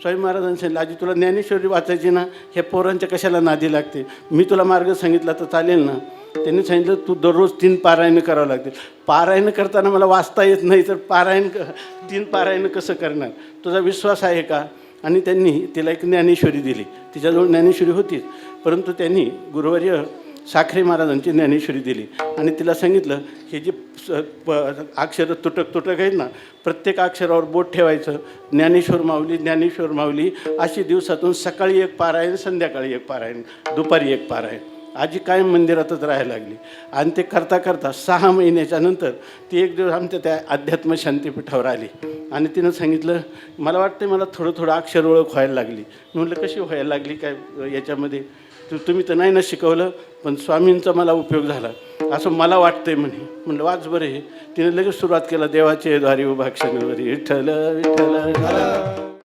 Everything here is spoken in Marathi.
स्वामी महाराजांनी सांगितलं आजी तुला ज्ञानेश्वरी वाचायची ना हे पोरांच्या कशाला नादी लागते? मी तुला मार्ग सांगितला तर चालेल ना? त्यांनी सांगितलं तू दररोज तीन पारायणं करावं लागतील पारायण करताना मला वाचता येत नाही तर पारायण क तीन पारायण कसं करणार? तुझा विश्वास आहे का? आणि त्यांनी तिला एक ज्ञानेश्वरी दिली. तिच्याजवळ ज्ञानेश्वरी होतीच. परंतु त्यांनी गुरुवारी साखरे महाराजांची ज्ञानेश्वरी दिली. आणि तिला सांगितलं हे जे प- अक्षरं तुटक तुटक आहेत ना प्रत्येक अक्षरावर बोट ठेवायचं. ज्ञानेश्वर माऊली ज्ञानेश्वर माऊली अशी दिवसातून सकाळी एक पारायण संध्याकाळी एक पारायण दुपारी एक पारायण. आजी कायम मंदिरातच राहायला लागली. आणि ते करता करता सहा महिन्याच्या नंतर ती एक दिवस आमच्या त्या अध्यात्म शांतीपीठावर आली. आणि तिनं सांगितलं मला वाटतं मला थोडं थोडं अक्षर ओळख व्हायला लागली. मी म्हटलं कशी व्हायला लागली काय याच्यामध्ये? तू तुम्ही तर नाही ना शिकवलं पण स्वामींचा मला उपयोग झाला. असं मला वाटतंय म्हणे. म्हणलं वाच बरं हे. तिने लगेच सुरुवात केला देवाचे द्वारी उभा क्षणवरी विठ्ठल विठ्ठल.